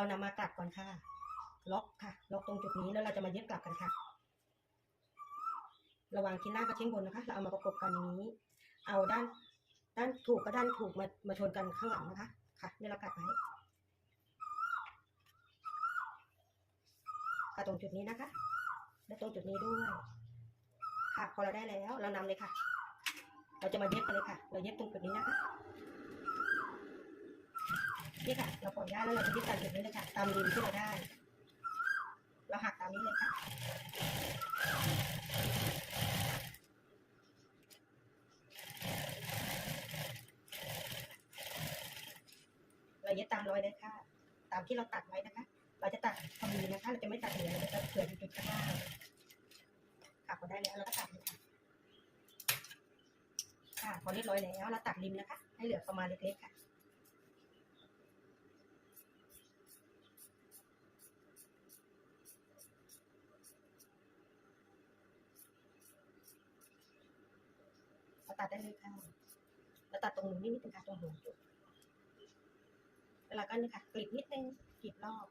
เรานำมากลับก่อนค่ะ ล็อกค่ะ ล็อกตรงจุดนี้แล้วเราจะมาเย็บกลับกันค่ะ ระหว่างชิ้นล่างกับชิ้นบนนะคะ เราเอามาประกบกันอย่างนี้ เอาด้าน ด้านถูกกับด้านถูกมา มาชนกันข้างหลังนะคะ ค่ะเนี่ยเรากลับไว้ค่ะตรงจุดนี้นะคะ และตรงจุดนี้ด้วย ค่ะ พอเราได้แล้ว เรานำเลยค่ะ เราจะมาเย็บกันเลยค่ะ เราเย็บตรงจุดนี้นะคะ นี่ค่ะ เราปล่อยได้แล้วเราจะยึดตามจุดนี้เลยค่ะ ตามริมที่เราได้ เราหักตามนี้เลยค่ะ เรายึดตามรอยเลยค่ะ ตามที่เราตัดไว้นะคะ เราจะตัดพอดีนะคะ เราจะไม่ตัดเหนือเราจะตัดเผื่อจุดข้างล่างค่ะพอได้แล้วเราก็ตัดเลยค่ะค่ะพอเรียบร้อยแล้วเราตัดริมนะคะ ให้เหลือประมาณเล็กๆค่ะ ตัดได้เลยค่ะเราตัดตรงนี้นิดนึงค่ะตรงหัวจุดแล้วเราก็นี่ค่ะกรีดนิดนึงกรีดรอบ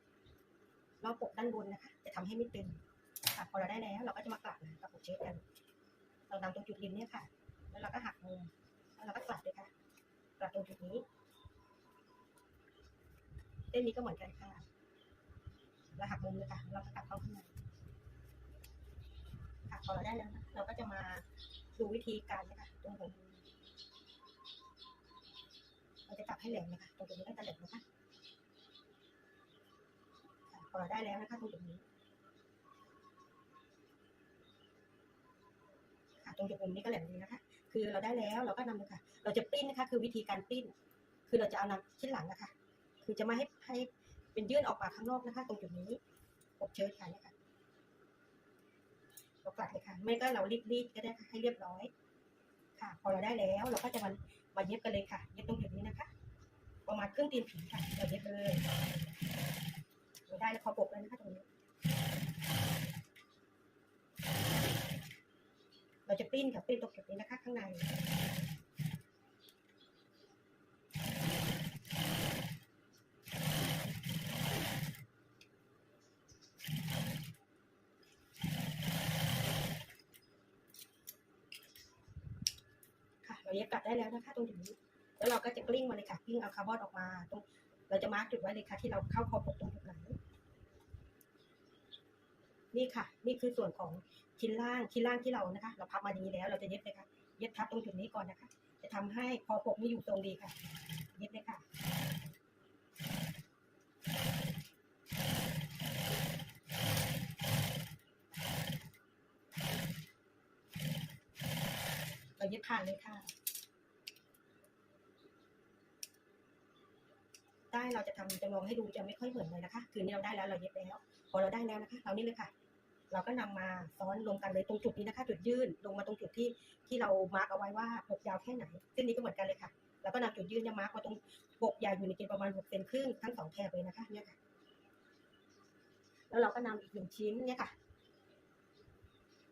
รอบปกด้านบนนะคะ จะทำให้ไม่ตึงค่ะพอเราได้แล้ว เราก็จะมากลับนะกับปกเช็ดกัน เรานำตรงจุดริมเนี่ยค่ะ แล้วเราก็หักมุมแล้วเราก็กลับเลยค่ะกลับตรงจุดนี้เส้นนี้ก็เหมือนกันค่ะเราหักมุมเลยค่ะเราก็กลับเข้าข้างในค่ะพอเราได้แล้วเราก็จะมา ดูวิธีการนะคะตรงหัวมุมเราจะกลับให้แหลมนะคะตรงจุดนี้ก็จะแหลมนะคะค่ะพอเราได้แล้วนะคะตรงจุดนี้ค่ะตรงจุดมุมนี้ก็แหลมดีนะคะ คือเราได้แล้วเราก็นำเลยค่ะ เราจะปิ้นนะคะ คือวิธีการปิ้น คือเราจะเอานำชิ้นหลังนะคะ คือจะไม่ให้ให้เป็นยื่นออกมาข้างนอกนะคะ ตรงจุดนี้อบเชิญค่ะนี่ยค่ะ เรากลัดเลยค่ะ ไม่ก็เรารีดๆก็ได้ค่ะให้เรียบร้อย ค่ะ พอเราได้แล้วเราก็จะมามาเย็บกันเลยค่ะ เย็บตรงจุดนี้นะคะ ประมาณครึ่งตีนผีค่ะเราเย็บเลยเราได้แล้วพอปกเลยนะคะตรงนี้ เราจะปิ้นกับปิ้นตรงจุดนี้นะคะ ข้างใน เราเย็บกลับได้แล้วนะคะตรงจุดนี้ แล้วเราก็จะกลิ้งมาเลยค่ะกลิ้งเอาคาร์บอนออกมาตรงเราจะมาร์กจุดไว้เลยค่ะ ที่เราเข้าคอปกตรงจุดไหนนี่ค่ะ นี่คือส่วนของชิ้นล่างชิ้นล่างที่เรานะคะ เราพับมาดีแล้วเราจะเย็บเลยค่ะ เย็บทับตรงจุดนี้ก่อนนะคะ จะทำให้คอปกนี่อยู่ตรงดีค่ะ เย็บผ่านเลยค่ะ ได้เราจะทำจำลองให้ดูจะไม่ค่อยเหมือนเลยนะคะ คือนี่เราได้แล้วเราเย็บแล้ว พอเราได้แล้วนะคะ เรานี่เลยค่ะ เราก็นำมาซ้อนรวมกันเลยตรงจุดนี้นะคะ จุดยื่นลงมาตรงจุดที่ที่เรามาร์กเอาไว้ว่าปกยาวแค่ไหนเส้นนี้ก็เหมือนกันเลยค่ะ แล้วก็นำจุดยื่นเนี่ยมาร์กไว้ตรงปกยาวอยู่ในเกณฑ์ประมาณหกเซนครึ่งทั้งสองแถบเลยนะคะ เนี่ยค่ะ แล้วเราก็นำอีกหนึ่งชิ้นเนี่ยค่ะ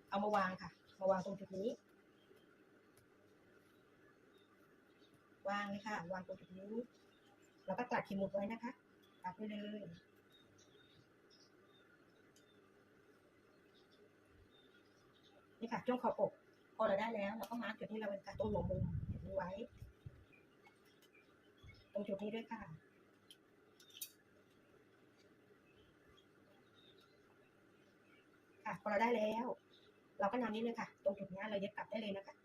เอามาวางค่ะ มาวางตรงจุดนี้ วางเลยค่ะ วางตรงจุดนี้แล้วก็กลัดขีดมุดไว้นะคะกลัดไปเลยนี่ค่ะช่วงคอปกพอเราได้แล้วเราก็มาร์กจุดที่เราเป็นการตรงหัวมุมจุดนี้ไว้ ตรงจุดนี้ด้วยค่ะค่ะพอเราได้แล้ว เราก็นำนี้เลยค่ะ ตรงจุดนี้เราเย็บกลับได้เลยนะคะ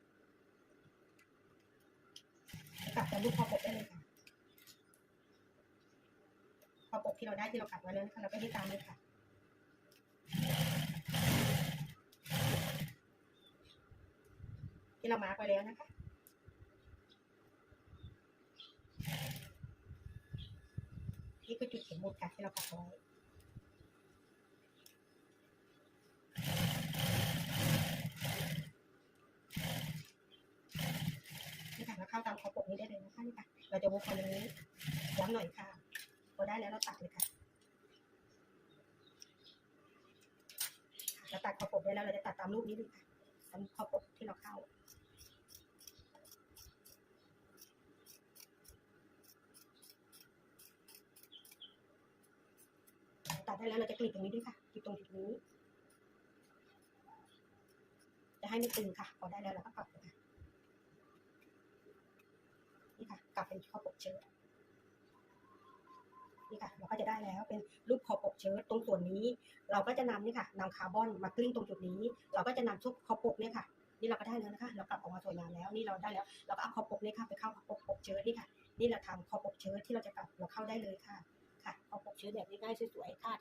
กลับจากรูปคอปกได้เลยค่ะคอปกที่เราได้ที่เรากลับมาแล้วนะคะเราก็ยึดตามเลยค่ะที่เรามาร์กไว้แล้วนะคะนี่คือจุดเข็มหมุดค่ะที่เราปักไว้นี่ค่ะเราเข้าตามคอปก เลยนะคะนี่ค่ะเราจะวกคนนี้ย้ำหน่อยค่ะ พอได้แล้วเราตัดเลยค่ะเราตัดคอปกได้แล้วเราจะตัดตามรูปนี้เลยค่ะตามคอปกที่เราเข้าตัดได้แล้วเราจะกรีดตรงนี้ด้วยค่ะกรีดตรงจุดนี้ จะให้ไม่ตึงค่ะ พอได้แล้วเราก็กลับค่ะนี่ ค่ะกลับเป็นคอปกเชิ้ตนี่ค่ะเราก็จะได้แล้วเป็นรูปคอปกเชิ้ตตรงส่วนนี้ เราก็จะนำนี่ค่ะนำคาร์บอนมากลิ้งตรงจุดนี้ เราก็จะนำชุบคอปกเนี่ยค่ะ นี่เราก็ได้แล้วนะคะ เรากลับออกมาสวยงามแล้ว นี่เราได้แล้ว เราก็เอาคอปกเนี่ยค่ะไปเข้าคอปกปกเชิ้ตนี่ค่ะ นี่เราทำคอปกเชิ้ตที่เราจะกลับเราเข้าได้เลยค่ะ ค่ะคอปกเชิ้ตแบบง่ายๆสวยๆค่ะ